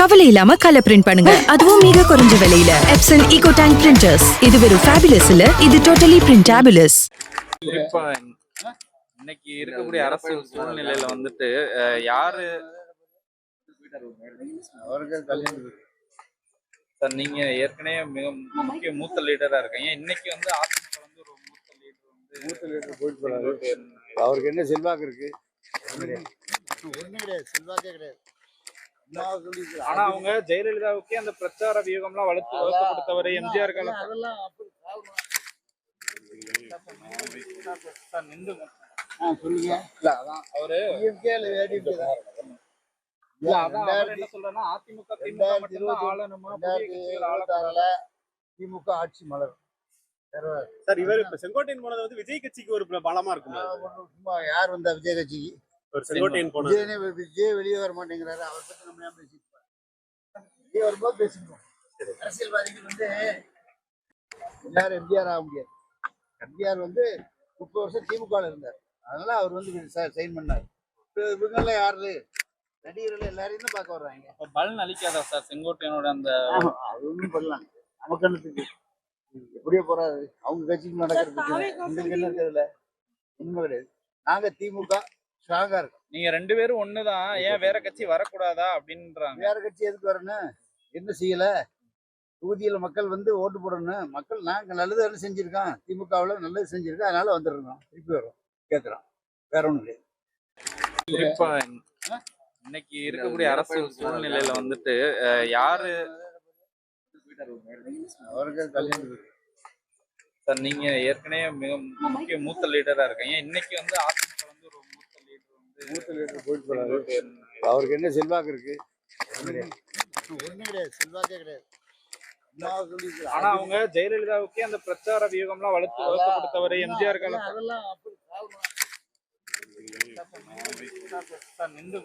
கவலை இல்லாம colour print பண்ணுங்க. அதுவும் மிக குறைஞ்ச விலையில. எப்சன் ஈகோ டேங்க் பிரிண்டர்ஸ் இது வெறும் ஃபேபுலஸ் இல்ல இது டோட்டலி பிரிண்டபிளஸ் குறிப்பா இன்னைக்கு இருக்கக்கூடிய அரசியல் சூழ்நிலையில வந்துட்டு யாரு சார் நீங்க ஏற்கனவே மிக முக்கிய மூத்த லீடரா இருக்கீங்க. இன்னைக்கு வந்து அதிமுக வந்து ஒரு மூத்த லீடர் வந்து மூத்த லீடர் போயிட்டு போறாரு அவருக்கு என்ன செல்வாக்கு இருக்கு? ஒண்ணும் கிடையாது செல்வாக்கே கிடையாது. ஆனா அவங்க ஜெயலலிதாவுக்கே அந்த பிரச்சார வியூகம்லாம் வளர்த்து வளர்த்து கொடுத்தவர் எம்ஜிஆர் காலம் சொல்லுங்க. இல்ல அதான் அவரு இல்ல அதான் என்ன சொல்றேன்னா அதிமுக திமுக மட்டும்தான் ஆளணுமா? திமுக ஆட்சி மலரும். சார் இவர் இப்ப செங்கோட்டையன் போனது வந்து விஜய் கட்சிக்கு ஒரு பலமா இருக்கும்? சும்மா யார் வந்தா விஜய் கட்சிக்கு? ஒரு செங்கோட்டையன் போனது. விஜய் வெளியே வர மாட்டேங்கிறாரு. அவர் பத்தி நம்ம ஏன் பேசிட்டு இருக்கோம்? விஜய் வரும்போது பேசிருக்கோம் அரசியல்வாதிகள் வந்து எல்லாரும் எம்ஜிஆர் ஆக முடியாது. எம்ஜிஆர் வந்து முப்பது வருஷம் திமுக ல இருந்தார். அதனால அவர் வந்து சைன் பண்ணார். இவங்கெல்லாம் யாரு? நடிகர்கள் எல்லாரையும் தான் பார்க்க வர்றாங்க. அப்ப பலன் அளிக்காதா சார் செங்கோட்டையனோட அந்த அது ஒன்றும் பண்ணலாம். நமக்கு எப்படியோ போறாரு அவங்க கட்சிக்கு நடக்கிறதுக்கு எங்களுக்கு என்ன தெரியல உண்மை கிடையாது. நாங்க திமுக ஸ்ட்ராங்கா இருக்கோம். நீங்க ரெண்டு பேரும் ஒண்ணுதான். ஏன் வேற கட்சி வரக்கூடாதா அப்படின்றாங்க. வேற கட்சி எதுக்கு வரணும்? என்ன செய்யல? தொகுதியில மக்கள் வந்து ஓட்டு போடணும். மக்கள் நாங்க நல்லது என்ன செஞ்சிருக்கோம். திமுகவுல நல்லது செஞ்சிருக்கோம். அதனால வந்துருக்கோம் திருப்பி வரோம் கேட்குறோம் வேற ஒண்ணும் கிடையாது. குறிப்பா இன்னைக்கு இருக்கக்கூடிய அரசியல் சூழ்நிலையில வந்துட்டு யாரு சார் நீங்க ஏற்கனவே மிக முக்கிய மூத்த லீடரா இருக்கீங்க. இன்னைக்கு வந்து அதிமுக வந்து ஒரு மூத்த லீடர் வந்து மூத்த லீடர் போயிட்டு போறாரு. அவருக்கு என்ன செல்வாக்கு இருக்கு? ஒண்ணும் கிடையாது. செல்வாக்கே கிடையாது. ஆனா அவங்க ஜெயலலிதாவுக்கே அந்த பிரச்சார வியூகம்லாம் வளர்த்து வளர்த்து கொடுத்தவர் எம்ஜிஆர் காலம் அதெல்லாம். சார் நின்று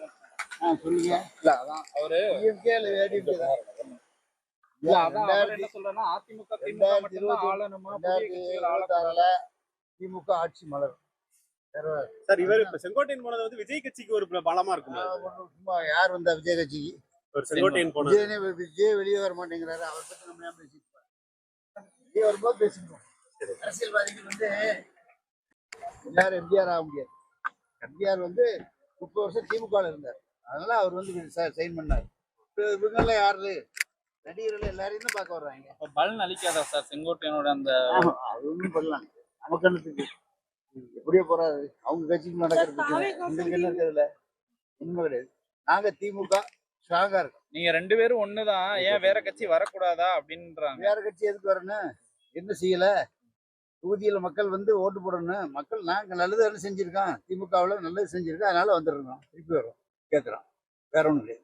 சொல்லுங்க. இல்ல அதான் அவரு திமுக ஆட்சி மலரும். வேற சார் இவர் இப்ப செங்கோட்டையன் போனது வந்து விஜய் கட்சிக்கு ஒரு பலமா இருக்கும்? யார் வந்தா விஜய் கட்சிக்கு? செங்கோட்டையன் போனது. விஜய் வெளியே வர மாட்டேங்கிறாரு. அவர் பத்தி நம்ம ஏன் பேசிட்டு? விஜய் வரும்போது பேசிருக்கோம் அரசியல்வாதிகள் வந்து எல்லாரும் எம்ஜிஆர் ஆக முடியாது. எம்ஜிஆர் வந்து முப்பது வருஷம் திமுக இருந்தார். அதனால அவர் வந்து சைன் பண்ணார். இவங்கெல்லாம் யாரு? நடிகர்கள் எல்லாரையும் தான் பார்க்க வர்றாங்க. அப்ப பலன் அளிக்காதா சார்? செங்கோட்டையனோட அந்த ஒன்றும் பண்ணலாம் நமக்கு என்னத்துக்கு எப்படியோ போறாரு. அவங்க கட்சிக்கு நடக்கிறதுக்கு எங்களுக்கு என்ன தெரியல உண்மை கிடையாது. நாங்க திமுக ஸ்ட்ராங்கா இருக்கோம். நீங்க ரெண்டு பேரும் ஒண்ணுதான். ஏன் வேற கட்சி வரக்கூடாதா அப்படின்றாங்க. வேற கட்சி எதுக்கு வரணும்? என்ன செய்யல? தொகுதியில மக்கள் வந்து ஓட்டு போடணும். மக்கள் நாங்க நல்லது செஞ்சிருக்கோம். திமுகவுல நல்லது செஞ்சிருக்கோம் அதனால வந்துருக்கோம் திருப்பி வரோம் கேட்குறோம் வேற ஒண்ணும் கிடையாது